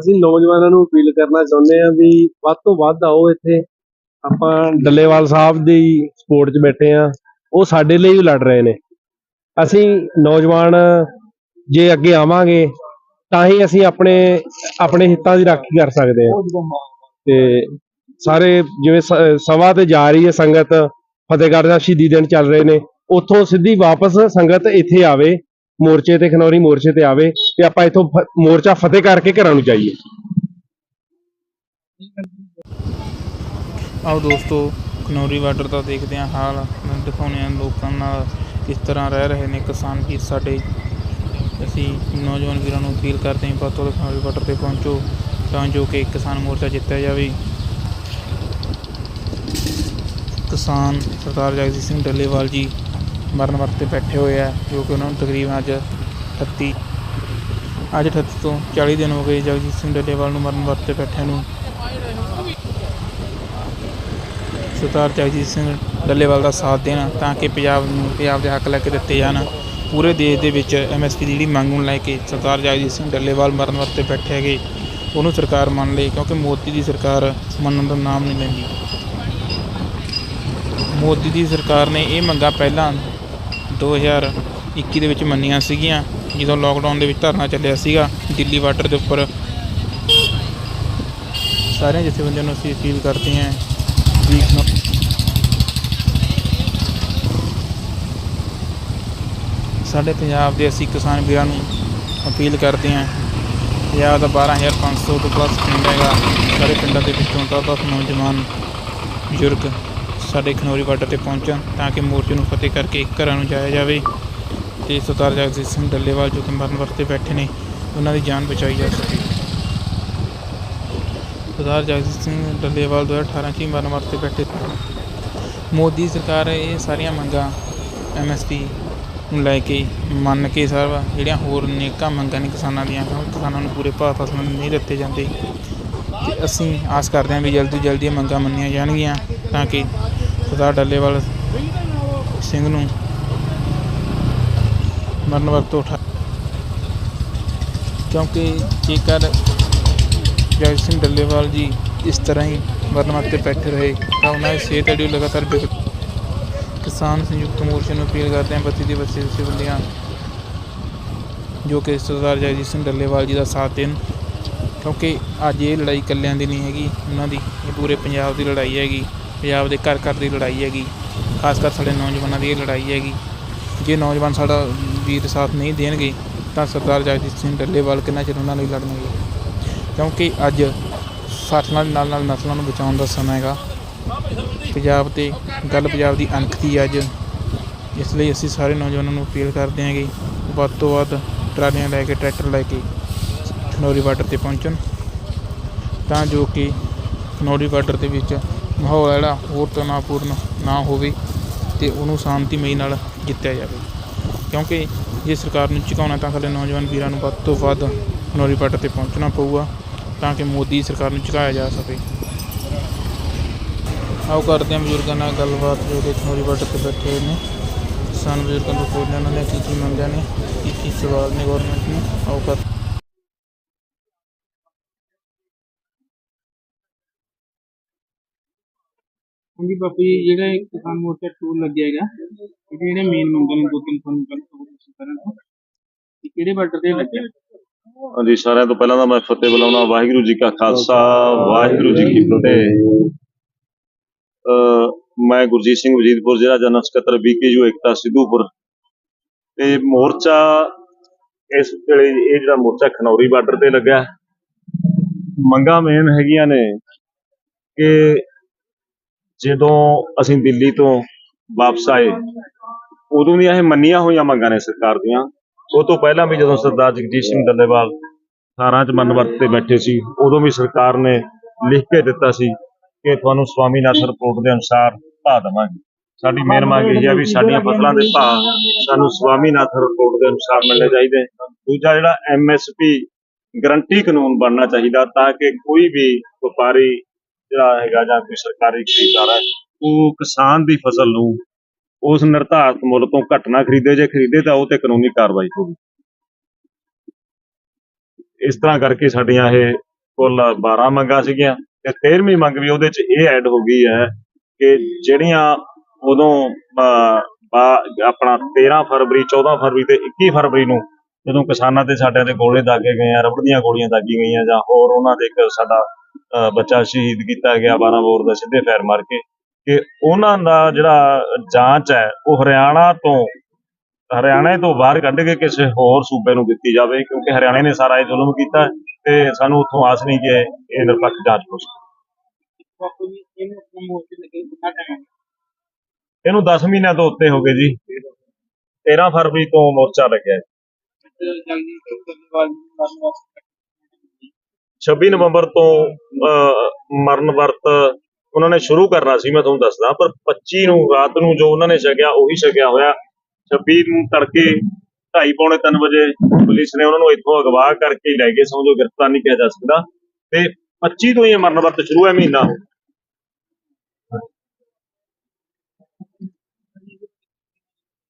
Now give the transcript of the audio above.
ਅਸੀਂ ਨੌਜਵਾਨਾਂ ਨੂੰ ਅਪੀਲ ਕਰਨਾ ਚਾਹੁੰਦੇ ਹਾਂ ਵੀ ਵੱਧ ਤੋਂ ਵੱਧ ਆਓ ਇੱਥੇ। ਆਪਾਂ ਡੱਲੇਵਾਲ ਸਾਹਿਬ ਦੀ ਸਪੋਰਟ 'ਚ ਬੈਠੇ ਆ ਉਹ ਸਾਡੇ ਲਈ ਲੜ ਰਹੇ ਨੇ। ਅਸੀਂ ਨੌਜਵਾਨ ਜੇ ਅੱਗੇ ਆਵਾਂਗੇ, ਤਾਂ ਹੀ ਅਸੀਂ ਆਪਣੇ ਆਪਣੇ ਹਿੱਤਾਂ ਦੀ ਰਾਖੀ ਕਰ ਸਕਦੇ ਹਾਂ। ਤੇ ਸਾਰੇ ਜਿਵੇਂ ਸ- ਸਭਾ ਤੇ ਜਾ ਰਹੀ ਹੈ ਸੰਗਤ, ਫਤਿਹਗੜ੍ਹ ਦਾ ਸ਼ਹੀਦੀ ਦਿਨ ਚੱਲ ਰਹੇ ਨੇ। ਉੱਥੋਂ ਸਿੱਧੀ ਵਾਪਸ ਸੰਗਤ ਇੱਥੇ ਆਵੇ। ਮੋਰਚੇ ਤੇ, ਖਨੌਰੀ ਮੋਰਚੇ ਤੇ ਆਵੇ ਤੇ ਆਪਾਂ ਇੱਥੋਂ ਮੋਰਚਾ ਫਤਿਹ ਕਰਕੇ ਘਰਾਂ ਨੂੰ ਜਾਈਏ। ਆਓ ਦੋਸਤੋ, ਖਨੌਰੀ ਬਾਰਡਰ ਦਾ ਦੇਖਦੇ ਹਾਂ ਹਾਲ ਦਿਖਾਉਂਦੇ ਹਾਂ ਲੋਕਾਂ ਨਾਲ ਕਿਸ ਤਰ੍ਹਾਂ ਰਹਿ ਰਹੇ ਨੇ ਕਿਸਾਨ ਵੀਰ ਸਾਡੇ। ਅਸੀਂ ਨੌਜਵਾਨ ਵੀਰਾਂ ਨੂੰ ਅਪੀਲ ਕਰਦੇ ਹਾਂ ਵੱਧ ਤੋਂ ਵੱਧ ਖਨੌਰੀ ਬਾਰਡਰ ਤੇ ਪਹੁੰਚੋ, ਤਾਂ ਜੋ ਕਿ ਕਿਸਾਨ ਮੋਰਚਾ ਜਿੱਤਿਆ ਜਾਵੇ। ਕਿਸਾਨ ਸਰਦਾਰ ਜਗਜੀਤ ਸਿੰਘ ਡੱਲੇਵਾਲ ਜੀ ਮਰਨ ਵਰਤ ਬੈਠੇ ਹੋਏ ਆ, ਜੋ ਕਿ ਉਹਨਾਂ ਨੂੰ ਤਕਰੀਬਨ ਅੱਜ 38 ਅੱਜ 38 ਤੋਂ 40 ਦਿਨ ਹੋ ਗਏ ਜਗਜੀਤ ਸਿੰਘ ਡੱਲੇਵਾਲ ਨੂੰ ਮਰਨ ਵਰਤ ਤੇ ਬੈਠਿਆਂ ਨੂੰ। ਸਰਦਾਰ ਜਗਜੀਤ ਸਿੰਘ ਡੱਲੇਵਾਲ ਦਾ ਸਾਥ ਦੇਣ, ਤਾਂ ਕਿ ਪੰਜਾਬ ਨੂੰ ਪੰਜਾਬ ਦੇ ਹੱਕ ਲੈ ਕੇ ਦਿੱਤੇ ਜਾਣ। ਪੂਰੇ ਦੇਸ਼ ਦੇ ਵਿੱਚ ਐਮਐਸਪੀ ਦੀ ਜਿਹੜੀ ਮੰਗ ਨੂੰ ਲੈ ਕੇ ਸਰਦਾਰ ਜਗਜੀਤ ਸਿੰਘ ਡੱਲੇਵਾਲ ਮਰਨ ਵਰਤੇ ਬੈਠੇ ਹੈਗੇ, ਉਹਨੂੰ ਸਰਕਾਰ ਮੰਨ ਲਈ ਕਿਉਂਕਿ ਮੋਦੀ ਦੀ ਸਰਕਾਰ ਮੰਨਣ ਦਾ ਨਾਮ ਨਹੀਂ ਲੈਂਦੀ। ਮੋਦੀ ਦੀ ਸਰਕਾਰ ਨੇ ਇਹ ਮੰਗਾਂ ਪਹਿਲਾਂ 2021 ਦੇ ਵਿੱਚ ਮੰਨੀਆਂ ਸੀਗੀਆਂ, ਜਦੋਂ ਲੋਕਡਾਊਨ ਦੇ ਵਿੱਚ ਧਰਨਾ ਚੱਲਿਆ ਸੀਗਾ ਦਿੱਲੀ ਬਾਰਡਰ ਦੇ ਉੱਪਰ। ਸਾਰਿਆਂ ਜਥੇਬੰਦੀਆਂ ਨੂੰ ਅਸੀਂ ਅਪੀਲ ਕਰਦੇ ਹਾਂ ਵੀ ਸਾਡੇ ਪੰਜਾਬ ਦੇ ਅਸੀਂ ਕਿਸਾਨ ਵੀਰਾਂ ਨੂੰ ਅਪੀਲ ਕਰਦੇ ਹਾਂ, ਪੰਜਾਬ ਦਾ 12500 ਤੋਂ ਪਲੱਸ ਪਿੰਡ ਹੈਗਾ, ਸਾਰੇ ਪਿੰਡਾਂ ਦੇ ਵਿੱਚੋਂ ਦਸ ਦਸ ਨੌਜਵਾਨ, ਬਜ਼ੁਰਗ ਸਾਡੇ ਖਨੌਰੀ ਬਾਰਡਰ ਤੇ ਪਹੁੰਚਣ ਤਾਂ ਕਿ ਮੋਰਚੇ ਨੂੰ ਫਤਿਹ ਕਰਕੇ ਘਰਾਂ ਨੂੰ ਜਾਇਆ ਜਾਵੇ ਤੇ ਸਰਦਾਰ ਜਗਜੀਤ ਸਿੰਘ ਡੱਲੇਵਾਲ ਜੋ ਕਿ ਮਰਨ ਵਰਤੇ ਬੈਠੇ ਨੇ, ਉਹਨਾਂ ਦੀ ਜਾਨ ਬਚਾਈ ਜਾ ਸਕੇ। ਸਰਦਾਰ ਜਗਜੀਤ ਸਿੰਘ ਡੱਲੇਵਾਲ 2018 ਚ ਹੀ ਮਰਨ ਵਰਤੇ ਬੈਠੇ ਮੋਦੀ ਸਰਕਾਰ ਇਹ ਸਾਰੀਆਂ ਮੰਗਾਂ ਐਮਐਸਪੀ ਨੂੰ ਲੈ ਕੇ ਮੰਨ ਕੇ ਸਰ ਜਿਹੜੀਆਂ ਹੋਰ ਨੇਕਾਂ ਮੰਗਾਂ ਨੇ ਕਿਸਾਨਾਂ ਦੀਆਂ ਕਿਸਾਨਾਂ ਨੂੰ ਪੂਰੇ ਭਾਅ ਫਸਲਾਂ ਨਹੀਂ ਦਿੱਤੇ ਜਾਂਦੇ। ਤੇ ਅਸੀਂ ਆਸ ਕਰਦੇ ਹਾਂ ਵੀ ਜਲਦੀ ਜਲਦੀ ਇਹ ਮੰਗਾਂ ਮੰਨੀਆਂ ਜਾਣਗੀਆਂ ਤਾਂ ਕਿ ਸਰਦਾਰ ਡੱਲੇਵਾਲ ਸਿੰਘ ਨੂੰ। ਮਰਨ ਵਕਤ ਉਠਾ ਕਿਉਂਕਿ ਜੇਕਰ ਜਗਤ ਸਿੰਘ ਡੱਲੇਵਾਲ ਜੀ ਇਸ ਤਰ੍ਹਾਂ ਹੀ ਮਰਨ ਵਕਤ ਬੈਠੇ ਰਹੇ, ਤਾਂ ਉਹਨਾਂ ਦੀ ਸਿਹਤ ਜਿਹੜੀ ਲਗਾਤਾਰ ਵਿਗੜ ਕਿਸਾਨ ਸੰਯੁਕਤ ਮੋਰਚੇ ਨੂੰ ਅਪੀਲ ਕਰਦੇ ਹਾਂ ਬੱਤੀ ਦੀ ਬੱਤੀ ਜਥੇਬੰਦੀਆਂ ਜੋ ਕਿ ਸਰਦਾਰ ਜਗਜੀਤ ਸਿੰਘ ਡੱਲੇਵਾਲ ਜੀ ਦਾ ਸਾਥ ਦੇਣ। ਕਿਉਂਕਿ ਅੱਜ ਇਹ ਲੜਾਈ ਇਕੱਲਿਆਂ ਦੀ ਨਹੀਂ ਹੈਗੀ, ਉਹਨਾਂ ਦੀ, ਇਹ ਪੂਰੇ ਪੰਜਾਬ ਦੀ ਲੜਾਈ ਹੈਗੀ। ਪੰਜਾਬ ਦੇ ਘਰ ਘਰ ਦੀ ਲੜਾਈ ਹੈਗੀ, ਖਾਸ ਕਰ ਸਾਡੇ ਨੌਜਵਾਨਾਂ ਦੀ ਇਹ ਲੜਾਈ ਹੈਗੀ। ਜੇ ਨੌਜਵਾਨ ਸਾਡਾ ਵੀਰ ਸਾਥ ਨਹੀਂ ਦੇਣਗੇ, ਤਾਂ ਸਰਦਾਰ ਜਗਜੀਤ ਸਿੰਘ ਡੱਲੇਵਾਲ ਕਿੰਨਾ ਚਿਰ ਉਹਨਾਂ ਲਈ ਲੜਨਗੇ। ਕਿਉਂਕਿ ਅੱਜ ਫਸਲਾਂ ਦੇ ਨਾਲ ਨਾਲ ਨਸਲਾਂ ਨੂੰ ਬਚਾਉਣ ਦਾ ਸਮਾਂ ਹੈਗਾ। ਪੰਜਾਬ ਤੇ ਗੱਲ ਪੰਜਾਬ ਦੀ ਅਣਖ ਦੀ ਅੱਜ। ਇਸ ਲਈ ਅਸੀਂ ਸਾਰੇ ਨੌਜਵਾਨਾਂ ਨੂੰ ਅਪੀਲ ਕਰਦੇ ਹਾਂ ਕਿ ਵੱਧ ਤੋਂ ਵੱਧ ਟਰਾਲੀਆਂ ਲੈ ਕੇ, ਟਰੈਕਟਰ ਲੈ ਕੇ ਖਨੌਰੀ ਬਾਰਡਰ ਤੇ ਪਹੁੰਚਣ। ਤਾਂ ਜੋ ਕਿ ਖਨੌਰੀ ਬਾਰਡਰ ਦੇ ਵਿੱਚ ਮਾਹੌਲ ਜਿਹੜਾ, ਹੋਰ ਤਣਾਅਪੂਰਨ ਨਾ ਹੋਵੇ ਤੇ ਉਹਨੂੰ ਸ਼ਾਂਤੀਮਈ ਨਾਲ ਜਿੱਤਿਆ ਜਾਵੇ। ਕਿਉਂਕਿ ਜੇ ਸਰਕਾਰ ਨੂੰ ਝੁਕਾਉਣਾ ਤਾਂ ਸਾਡੇ ਨੌਜਵਾਨ ਵੀਰਾਂ ਨੂੰ ਵੱਧ ਤੋਂ ਵੱਧ ਖਨੌਰੀ ਬਾਰਡਰ ਤੇ ਪਹੁੰਚਣਾ ਪਊਗਾ, ਤਾਂ ਕਿ ਮੋਦੀ ਸਰਕਾਰ ਨੂੰ ਝੁਕਾਇਆ ਜਾ ਸਕੇ। ਆਓ ਕਰਦੇ ਹਾਂ ਬਜ਼ੁਰਗਾਂ ਨਾਲ ਗੱਲਬਾਤ, ਜੋ ਕਿ ਖਨੌਰੀ ਬਾਰਡਰ ਤੇ ਬੈਠੇ ਹੋਏ ਨੇ। ਕਿਸਾਨ ਬਜ਼ੁਰਗਾਂ ਤੋਂ ਪੁੱਛਦੇ ਹਾਂ, ਉਹਨਾਂ ਨੇ ਕੀ ਕੀ ਮੰਗਾਂ ਨੇ, ਕੀ ਕੀ ਸਵਾਲ ਨੇ ਗਵਰਨਮੈਂਟ ਨੂੰ? ਆਓ ਕਰ ਹਾਂਜੀ ਬਾਪੂ ਜੀ ਜਿਹੜਾ ਇਹ ਕਿਸਾਨ ਮੋਰਚਾ ਟੂਰ ਲੱਗਿਆ ਹੈਗਾ ਇਹਦੇ ਜਿਹੜੇ ਮੇਨ ਮੰਗਾਂ ਨੇ ਦੋ ਤਿੰਨ ਤੁਹਾਨੂੰ ਗੱਲ ਤੁਸੀਂ ਕਰਨ ਕਿ ਕਿਹੜੇ ਬਾਰਡਰ ਤੇ ਲੱਗਿਆ ਹਾਂਜੀ, ਸਾਰਿਆਂ ਤੋਂ ਪਹਿਲਾਂ ਤਾਂ ਮੈਂ ਫਤਿਹ ਬੁਲਾਉਣਾ ਵਾਹਿਗੁਰੂ ਜੀ ਕਾ ਖਾਲਸਾ, ਵਾਹਿਗੁਰੂ ਜੀ ਕੀ ਫਤਿਹ। ਮੈਂ ਗੁਰਜੀਤ ਸਿੰਘ ਵਜੀਦਪੁਰ ਜ਼ਿਲ੍ਹਾ ਜਨਰਲ ਸਕੱਤਰ ਬੀਕੇਯੂ ਏਕਤਾ ਸਿੱਧੂਪੁਰ। ਤੇ ਮੋਰਚਾ ਇਸ ਵੇਲੇ, ਇਹ ਜਿਹੜਾ ਮੋਰਚਾ ਖਨੌਰੀ ਬਾਰਡਰ ਤੇ ਲੱਗਾ ਮੰਗਾਂ ਮੇਨ ਹੈਗੀਆਂ ਨੇ ਕਿ ਜਦੋਂ ਅਸੀਂ ਦਿੱਲੀ ਤੋਂ ਵਾਪਸ ਆਏ, ਉਦੋਂ ਦੀਆਂ ਇਹ ਮੰਨੀਆਂ ਹੋਈਆਂ ਮੰਗਾਂ ਨੇ ਸਰਕਾਰ ਦੀਆਂ। ਉਹ ਤੋਂ ਪਹਿਲਾਂ ਵੀ ਜਦੋਂ ਸਰਦਾਰ ਜਗਜੀਤ ਸਿੰਘ ਡੱਲੇਵਾਲ 18 ਚ ਮਨ ਤੇ ਬੈਠੇ ਸੀ, ਉਦੋਂ ਵੀ ਸਰਕਾਰ ਨੇ ਲਿਖ ਕੇ ਦਿੱਤਾ ਸੀ ਕਿ ਤੁਹਾਨੂੰ ਸਵਾਮੀਨਾਥਨ ਰਿਪੋਰਟ ਦੇ ਅਨੁਸਾਰ ਭਾਅ ਦੇਵਾਂਗੇ। ਸਾਡੀ ਮੇਨ ਮੰਗ ਇਹ ਹੈ ਵੀ ਸਾਡੀਆਂ ਫਸਲਾਂ ਦੇ ਭਾਅ ਸਾਨੂੰ ਸਵਾਮੀਨਾਥਨ ਰਿਪੋਰਟ ਦੇ ਅਨੁਸਾਰ ਮਿਲਣੇ ਚਾਹੀਦੇ ਦੂਜਾ ਜਿਹੜਾ ਐਮਐਸਪੀ ਗਰੰਟੀ ਕਾਨੂੰਨ ਬਣਨਾ ਚਾਹੀਦਾ ਤਾਂ ਕਿ ਕੋਈ ਵੀ ਵਪਾਰੀ ਜਿਹੜਾ ਹੈਗਾ ਜਾਂ ਕੋਈ ਸਰਕਾਰੀ ਖਰੀਦਦਾਰ ਹੈ, ਉਹ ਕਿਸਾਨ ਦੀ ਫਸਲ ਨੂੰ ਉਸ ਨਿਰਧਾਰਤ ਮੁੱਲ ਤੋਂ ਘੱਟ ਨਾ ਖਰੀਦੇ, ਜੇ ਖਰੀਦੇ ਤਾਂ ਉਹ ਤੇ ਕਾਨੂੰਨੀ ਕਾਰਵਾਈ ਹੋਵੇ ਇਸ ਤਰ੍ਹਾਂ ਕਰਕੇ ਸਾਡੀਆਂ ਇਹ ਕੁੱਲ 12 ਮੰਗਾਂ ਸੀਗੀਆਂ ਤੇ 13ਵੀਂ ਮੰਗ ਵੀ ਉਹਦੇ ਚ ਇਹ ਐਡ ਹੋ ਗਈ ਹੈ ਕਿ ਜਿਹੜੀਆਂ ਉਦੋਂ ਆਪਣਾ 13 ਫਰਵਰੀ 14 ਫਰਵਰੀ ਤੇ 21 ਫਰਵਰੀ ਨੂੰ ਜਦੋਂ ਕਿਸਾਨਾਂ ਤੇ ਸਾਡਿਆਂ ਦੇ ਗੋਲੇ ਦਾਗੇ ਗਏ ਆ, ਰਬੜ ਦੀਆਂ ਗੋਲੀਆਂ ਦਾਗੀ ਗਈਆਂ ਜਾਂ ਹੋਰ ਉਹਨਾਂ ਦੇ ਸਾਡਾ ਬੱਚਾ ਸ਼ਹੀਦ ਕੀਤਾ ਗਿਆ 12 ਬੋਰ ਦਾ ਸਿੱਧੇ ਫੈਰ ਮਾਰ ਕੇ। ਕਿ ਉਹਨਾਂ ਦਾ ਜਿਹੜਾ ਜਾਂਚ ਹੈ ਉਹ ਹਰਿਆਣਾ ਤੋਂ ਹਰਿਆਣੇ ਤੋਂ ਬਾਹਰ ਕੱਢ ਕੇ ਕਿਸੇ ਹੋਰ ਸੂਬੇ ਨੂੰ ਦਿੱਤੀ ਜਾਵੇ ਕਿਉਂਕਿ ਹਰਿਆਣੇ ਨੇ ਸਾਰਾ ਇਹ ਜ਼ੁਲਮ ਕੀਤਾ ਤੇ ਸਾਨੂੰ ਉੱਥੋਂ ਆਸ ਨਹੀਂ ਕਿ ਇਹ ਨਿਰਪੱਖ ਜਾਂਚ ਹੋ ਸਕੇ। ਇਹਨੂੰ 10 ਮਹੀਨਿਆਂ ਤੋਂ ਉੱਤੇ ਹੋ ਗਏ ਜੀ। 13 ਫਰਵਰੀ ਤੋਂ ਮੋਰਚਾ ਲੱਗਿਆ ਹੈ। ਜਲਦੀ ਤੋਂ ਧੰਨਵਾਦ ਕਰਨ ਵਾਸਤੇ 26 ਨਵੰਬਰ ਤੋਂ ਮਰਨ ਵਰਤ ਉਹਨਾਂ ਨੇ ਸ਼ੁਰੂ ਕਰਨਾ ਸੀ, ਮੈਂ ਤੁਹਾਨੂੰ ਦੱਸਦਾ, ਪਰ 25 ਨੂੰ, ਰਾਤ ਨੂੰ ਜੋ ਉਹਨਾਂ ਨੇ ਛਕਿਆ, ਉਹੀ ਛਕਿਆ ਹੋਇਆ। 26 ਨੂੰ ਤੜਕੇ 2:30 ਪੌਣੇ 3 ਵਜੇ ਪੁਲਿਸ ਨੇ ਉਹਨਾਂ ਨੂੰ ਇੱਥੋਂ ਅਗਵਾ ਕਰਕੇ ਲੈ ਗਏ, ਸਮਝੋ ਗ੍ਰਿਫਤਾਰ ਨਹੀਂ ਕਿਹਾ ਜਾ ਸਕਦਾ। ਤੇ 25 ਤੋਂ ਹੀ ਮਰਨ ਵਰਤ ਸ਼ੁਰੂ ਹੈ ਮਹੀਨਾ।